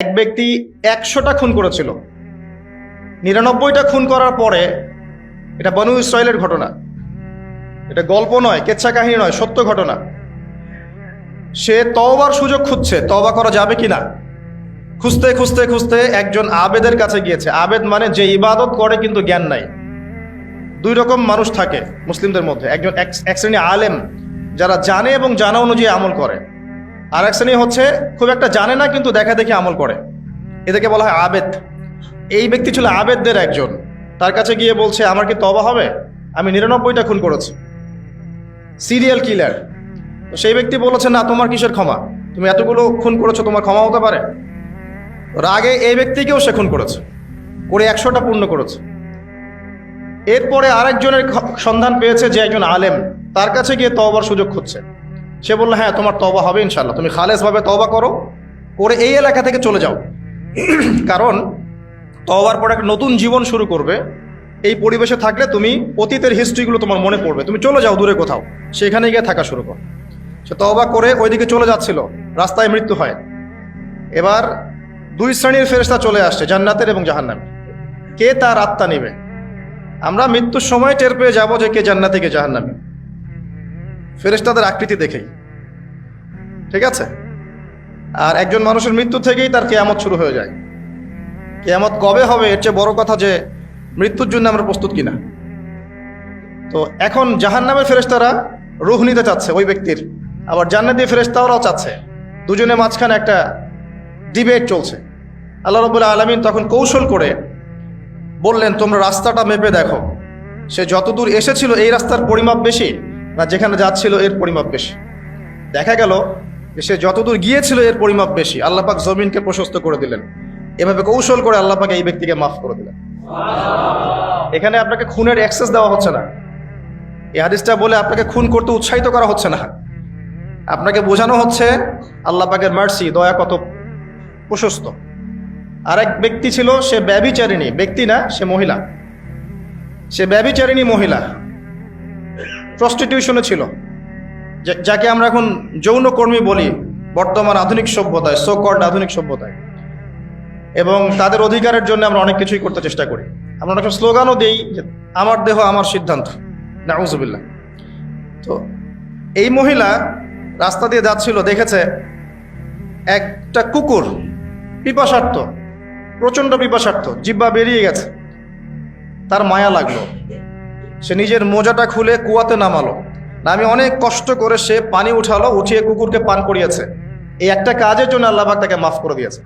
এক ব্যক্তি একশোটা খুন করেছিল। নিরানব্বইটা খুন করার পরে এটা বনু ইসরায়েলের ঘটনা। এটা গল্প নয়, কেচ্ছা কাহিনী নয়, সত্য ঘটনা। সে তওবার সুযোগ খুঁজছে, তওবা করা যাবে কিনা? খুঁজতে খুঁজতে খুঁজতে একজন আবেদের কাছে গিয়েছে। আবেদ মানে যে ইবাদত করে কিন্তু জ্ঞান নাই। দুই রকম মানুষ থাকে মুসলিমদের মধ্যে। একজন এক- এক শ্রেণি আলেম যারা জানে এবং জানা অনুযায়ী আমল করে। আর এক শ্রেণি হচ্ছে খুব একটা জানে না, কিন্তু দেখা দেখে আমল করে। এদেরকে বলা হয় আবেদ। এই ব্যক্তি ছিল আবেদদের একজন। তার কাছে গিয়ে বলছে, আমার কি তবা হবে? আমি নিরানব্বইটা খুন করেছি। Serial killer. তো সেই ব্যক্তি বলেছে, না, তোমার কিসের ক্ষমা? তুমি এতগুলো খুন করেছ, তোমার ক্ষমা হতে পারে। রাগে এই ব্যক্তিকেও সে খুন করেছে। করে একশোটা পূর্ণ করেছে। এরপরে আরেকজনের সন্ধান পেয়েছে যে একজন আলেম। তার কাছে গিয়ে তওবার সুযোগ খুঁজছে। সে বলল হ্যাঁ তোমার তবা হবে ইনশাল্লাহ তুমি খালেসভাবে তবা করো, করে এই এলাকা থেকে চলে যাও। কারণ তবার পর একটা নতুন জীবন শুরু করবে। এই পরিবেশে থাকলে তুমি অতীতের হিস্ট্রিগুলো তোমার মনে পড়বে। তুমি চলে যাও দূরে কোথাও। সেখানে গিয়ে থাকা শুরু করো। সে তওবা করে ওইদিকে চলে যাচ্ছিল। রাস্তায় মৃত্যু হয়। এবার দুই শ্রেণির ফেরেশতা চলে আসছে, জান্নাতের এবং জাহান্নামের। কে তার আত্মা নেবে? আমরা মৃত্যুর সময় টের পেয়ে যাব যে কে জান্নাতে, কে জাহান্নামে। ফেরেশতাদের আকৃতি দেখেই। ঠিক আছে? আর একজন মানুষের মৃত্যু থেকেই তার কেয়ামত শুরু হয়ে যায়। কেয়ামত কবে হবে এর চেয়ে বড় কথা যে, মৃত্যুর জন্য আমরা প্রস্তুত কিনা? তো এখন জাহান জাহান্নামের ফেরেশতারা রুহ নিতে চাচ্ছে ওই ব্যক্তির। আবার জান্নাতি ফেরেশতারাও চাচ্ছে। দুজনের মাঝখানে একটা ডিবেট চলছে। আল্লাহ রবুল্লাহ আলমিন তখন কৌশল করে বললেন, তোমরা রাস্তাটা মেপে দেখো। সে যতদূর এসেছিল, এই রাস্তার পরিমাপ বেশি। না, যেখানে যাচ্ছিল এর পরিমাপ বেশি। দেখা গেল যে সে যতদূর গিয়েছিল এর পরিমাপ বেশি। আল্লাপাক জমিনকে প্রশস্ত করে দিলেন। এভাবে কৌশল করে আল্লাপাক এই ব্যক্তিকে মাফ করে দিলেন। এখানে আপনাকে খুনের অ্যাক্সেস দেওয়া হচ্ছে না। এই হাদিসটা বলে আপনাকে খুন করতে উৎসাহিত করা হচ্ছে না। আপনাকে বোঝানো হচ্ছে আল্লাহ পাকের মার্সি দয়া কত প্রশস্ত। আরেক ব্যক্তি ছিল, সে ব্যবিচারিণী। ব্যক্তি না, সে মহিলা। সে ব্যবিচারিণী মহিলা। প্রস্টিটিউশনে ছিল। যাকে আমরা এখন যৌনকর্মী বলি, বর্তমান আধুনিক সভ্যতায় সো সোকর্ড আধুনিক সভ্যতায়। এবং তাদের অধিকারের জন্য আমরা অনেক কিছুই করতে চেষ্টা করি। আমরা অনেক স্লোগানও দিই যে, আমার দেহ, আমার সিদ্ধান্ত। নাউজুবিল্লাহ। তো এই মহিলা রাস্তা দিয়ে যাচ্ছিল, দেখেছে একটা কুকুর পিপাসার্থ, প্রচণ্ড পিপাসার্থ জিব্বা বেরিয়ে গেছে। তার মায়া লাগল। সে নিজের মোজাটা খুলে কুয়াতে নামালো। নামে অনেক কষ্ট করে সে পানি উঠালো, উঠিয়ে কুকুরকে পান করিয়েছে। এই একটা কাজের জন্য আল্লাহবাক তাকে মাফ করে দিয়েছে।